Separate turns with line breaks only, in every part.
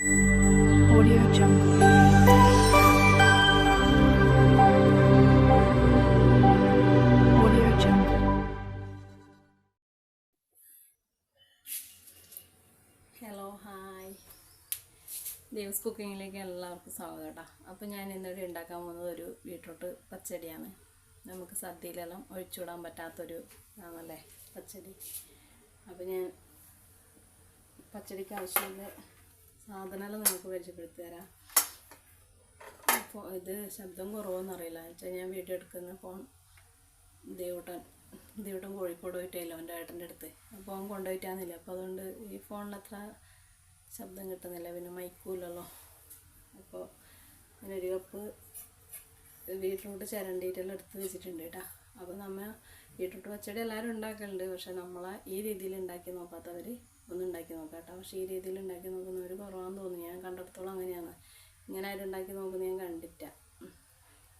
Jungle.
Hello hi Devas കുക്കിങ്ങിലേക്ക് എല്ലാവർക്കും സ്വാഗതം കേട്ടോ. അപ്പോൾ ഞാൻ ഇന്നിവിടെ ഉണ്ടാക്കാൻ പോകുന്നത് ഒരു ബീട്രൂട്ട് പച്ചടിയാണ്. നമുക്ക് സദ്യയിലെല്ലാം ഒഴിച്ചുവിടാൻ പറ്റാത്തൊരു ആണല്ലേ പച്ചടി. അപ്പോൾ ഞാൻ പച്ചടിക്ക് ആവശ്യമുള്ള സാധനമെല്ലാം നമുക്ക് പരിചയപ്പെടുത്തി തരാം ഇത് ശബ്ദം കുറവെന്നറിയില്ല. വെച്ചാൽ ഞാൻ വീഡിയോ എടുക്കുന്ന ഫോൺ ദേവൂട്ടൻ ദേവൂട്ടൻ കോഴിക്കോട് പോയിട്ടില്ല എന്റെ ഏട്ടന്റെ അടുത്ത്. അപ്പോൾ അവൻ കൊണ്ടുപോയിട്ടാന്നില്ല. അപ്പോൾ അതുകൊണ്ട് ഈ ഫോണിൽ അത്ര ശബ്ദം കിട്ടുന്നില്ല. പിന്നെ മൈക്കൂലല്ലോ അപ്പോൾ ഞാൻ ഒരു കപ്പ് ബീട്രൂട്ട് ചിരണ്ടിയിട്ടെല്ലാം എടുത്ത് വെച്ചിട്ടുണ്ട് കേട്ടോ. അപ്പോൾ നമ്മൾ ബീട്രൂട്ട് പച്ചടി എല്ലാവരും ഉണ്ടാക്കലുണ്ട്. പക്ഷെ നമ്മളെ ഈ രീതിയിൽ ഉണ്ടാക്കി നോക്കാത്തവർ ഒന്ന് ഉണ്ടാക്കി നോക്കാം കേട്ടോ. പക്ഷേ ഈ രീതിയിൽ ഉണ്ടാക്കി ഒരു കുറവാന്ന് തോന്നുന്നു. ഞാൻ കണ്ടിടത്തോളം അങ്ങനെയാണ്. ഇങ്ങനെ ആരും ഉണ്ടാക്കി നോക്കുന്നത് ഞാൻ കണ്ടിട്ട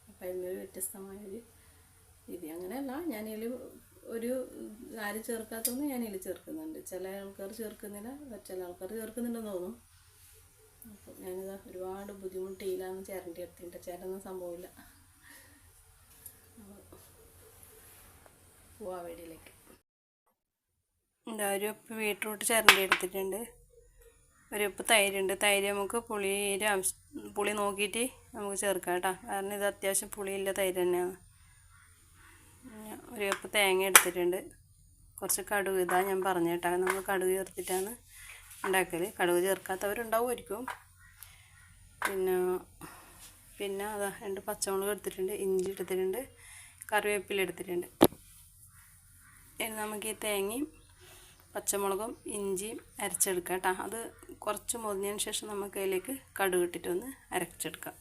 അപ്പം അതിനൊരു വ്യത്യസ്തമായൊരു രീതി. അങ്ങനെയല്ല ഞാനതിൽ ഒരു ആരും ചേർക്കാത്തതൊന്നും ഞാൻ ഇതിൽ ചേർക്കുന്നുണ്ട്. ചില ആൾക്കാർ ചേർക്കുന്നില്ല ചില ആൾക്കാർ ചേർക്കുന്നുണ്ടെന്ന് തോന്നും. അപ്പം ഞാനിത് ഒരുപാട് ബുദ്ധിമുട്ടിയില്ലാന്ന് ചേരണ്ടി എടുത്തിട്ട് ചേരുന്ന സംഭവമില്ല. പോവാ വീടിലേക്ക് എന്താ ഒരു ഉപ്പ് ബീട്രൂട്ട് ചിരണ്ടി എടുത്തിട്ടുണ്ട്. ഒരു ഉപ്പ് തൈരുണ്ട്. തൈര് നമുക്ക് പുളിയുടെ അംശ പുളി നോക്കിയിട്ട് നമുക്ക് ചേർക്കാം കേട്ടോ. കാരണം ഇത് അത്യാവശ്യം പുളിയില്ല തൈര് തന്നെയാണ്. ഒരു കപ്പ് തേങ്ങ എടുത്തിട്ടുണ്ട്. കുറച്ച് കടുക് ഇതാ ഞാൻ പറഞ്ഞു കേട്ടോ. നമ്മൾ കടുക് ചേർത്തിട്ടാണ് ഉണ്ടാക്കൽ കടുക് ചേർക്കാത്തവരുണ്ടാവുമായിരിക്കും. പിന്നെ പിന്നെ അതാ രണ്ട് പച്ചമുളക് എടുത്തിട്ടുണ്ട്. ഇഞ്ചി എടുത്തിട്ടുണ്ട്. കറിവേപ്പില എടുത്തിട്ടുണ്ട്. ഇനി നമുക്ക് ഈ തേങ്ങയും പച്ചമുളകും ഇഞ്ചിയും അരച്ചെടുക്കാം കേട്ടോ. അത് കുറച്ച് മുതിഞ്ഞതിന് ശേഷം നമുക്ക് അതിലേക്ക് കടുക് ഇട്ടിട്ടൊന്ന് അരച്ചെടുക്കാം.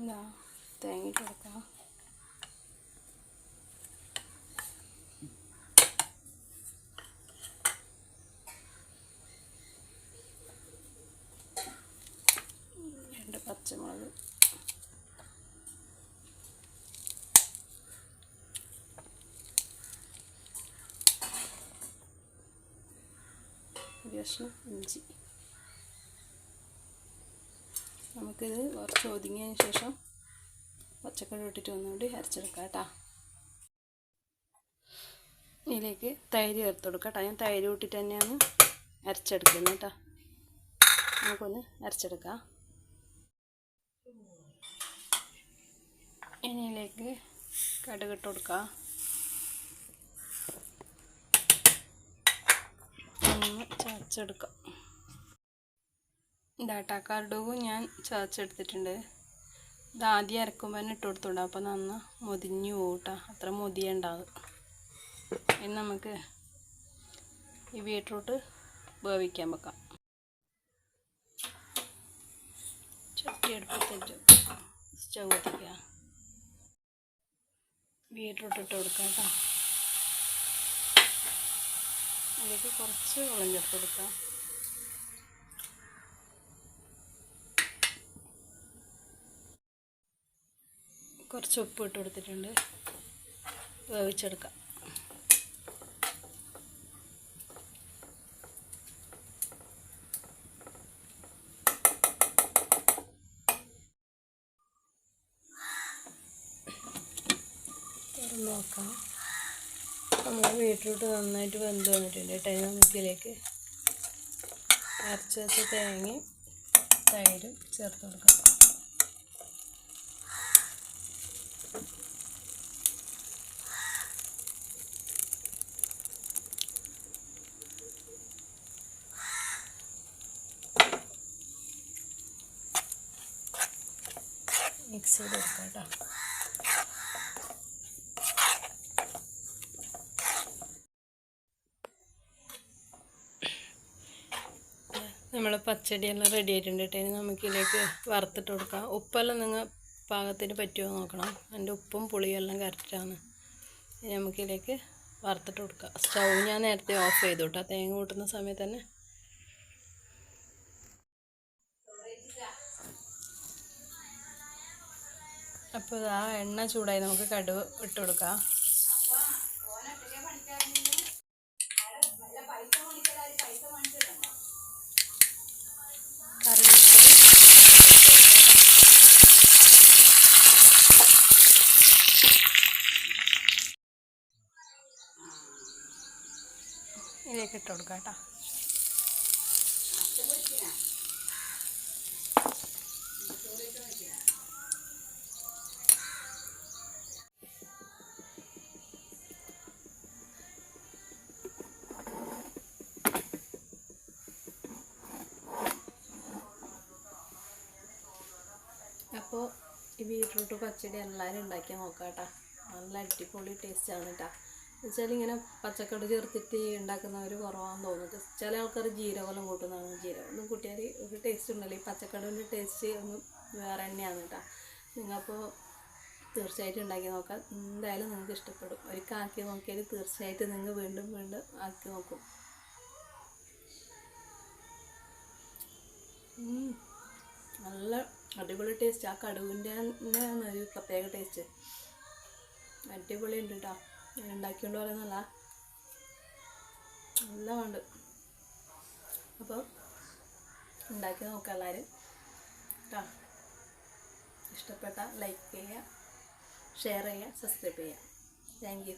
ഇതാ തേങ്ങ രണ്ട് പച്ചമുളക്. കഷ്ണം ഇഞ്ചി. നമുക്കിത് കുറച്ച് ഒതുങ്ങിയതിന് ശേഷം പച്ചക്കറി ഇട്ടിട്ട് ഒന്നുകൂടി അരച്ചെടുക്കാം കേട്ടോ. ഇതിലേക്ക് തൈര് ചേർത്ത് കൊടുക്കാം ഞാൻ തൈര് കൂട്ടിട്ട് തന്നെയാണ് അരച്ചെടുക്കുന്നത് കേട്ടോ. നമുക്കൊന്ന് അരച്ചെടുക്കാം. ഇനിയിലേക്ക് കടുകിട്ട് കൊടുക്കാം ഒന്ന് ചതച്ചെടുക്കാം ഇതാട്ടാ കടുകും ഞാൻ ചതച്ചെടുത്തിട്ടുണ്ട് ഇത് ആദ്യം അരക്കുമ്പോൾ തന്നെ ഇട്ട് കൊടുത്തോണ്ട്. അപ്പോൾ നന്ന മുതിഞ്ഞു പോകട്ടാ അത്ര മുതിയുണ്ടാവും ഇനി നമുക്ക് ഈ ബീട്രൂട്ട് വേവിക്കാൻ വെക്കാം. ചട്ടി അടുപ്പത്തേക്ക് സ്റ്റൗ കത്തിക്കുക ബീട്രൂട്ട് ഇട്ട് കൊടുക്കാം കേട്ടോ അതിലേക്ക് കുറച്ച് വെള്ളം ചേർത്ത് കൊടുക്കാം. കുറച്ച് ഉപ്പ് ഇട്ട് കൊടുത്തിട്ടുണ്ട്. വേവിച്ചെടുക്കാം. തുറന്ന് നോക്കാം. നമ്മൾ ബീട്രൂട്ട് നന്നായിട്ട് വെന്ത് വന്നിട്ടുണ്ട് കേട്ടോ. നമുക്കിതിലേക്ക് അരച്ച് വെച്ച തേങ്ങയും തൈരും ചേർത്ത് കൊടുക്കാം. മിക്സ് ചെയ്ത് കൊടുക്കാം കേട്ടോ. നമ്മൾ പച്ചടിയെല്ലാം റെഡി ആയിട്ടുണ്ട് കേട്ടോ. ഇനി നമുക്കിതിലേക്ക് വറുത്തിട്ട് കൊടുക്കാം. ഉപ്പെല്ലാം നിങ്ങൾ പാകത്തിന് പറ്റുമോ നോക്കണം. എന്റെ ഉപ്പും പുളിയെല്ലാം കറക്റ്റാണ്. ഇനി നമുക്കിതിലേക്ക് വറുത്തിട്ട് കൊടുക്കാം. സ്റ്റൗ ഞാൻ നേരത്തെ ഓഫ് ചെയ്തു കേട്ടോ. തേങ്ങ കൂട്ടുന്ന സമയത്ത് തന്നെ. അപ്പോൾ ആ എണ്ണ ചൂടായി നമുക്ക് കടുവ് ഇട്ട് കൊടുക്കാം. ഇട്ട് കൊടുക്കാം അപ്പോൾ ഈ ബീട്രൂട്ട് പച്ചടി എല്ലാവരും ഉണ്ടാക്കി നോക്കാം കേട്ടോ. നല്ല അടിപൊളി ടേസ്റ്റാണ് കേട്ടോ. വെച്ചാൽ ഇങ്ങനെ പച്ചക്കറി ചേർത്തിട്ട് ഉണ്ടാക്കുന്നവർ കുറവാണെന്ന് തോന്നുന്നത് ചില ആൾക്കാർ ജീരകമെല്ലാം കൂട്ടുന്നതാണ്. ജീരകം കൂട്ടിയാൽ ഒരു ടേസ്റ്റ് ഉണ്ടല്ലോ. ഈ പച്ചക്കറിന്റെ ടേസ്റ്റ് ഒന്ന് വേറെ തന്നെയാണ് കേട്ടോ. നിങ്ങൾപ്പോൾ തീർച്ചയായിട്ടും ഉണ്ടാക്കി നോക്കാം. എന്തായാലും നിങ്ങൾക്ക് ഇഷ്ടപ്പെടും. ഒരിക്കൽ ആക്കി നോക്കിയാൽ തീർച്ചയായിട്ടും നിങ്ങൾ വീണ്ടും വീണ്ടും ആക്കി നോക്കും. നല്ല അടിപൊളി ടേസ്റ്റ് ആ കടുവിന്റെ തന്നെ ഒരു പ്രത്യേക ടേസ്റ്റ് അടിപൊളി ഉണ്ട് കേട്ടോ. ഞാൻ ഉണ്ടാക്കിക്കൊണ്ട് പറയുന്നല്ല നല്ല ഉണ്ട്. അപ്പോൾ ഉണ്ടാക്കി നോക്കുക എല്ലാവരും കേട്ടോ ഇഷ്ടപ്പെട്ട ലൈക്ക് ചെയ്യുക ഷെയർ ചെയ്യുക സബ്സ്ക്രൈബ് ചെയ്യുക. Thank you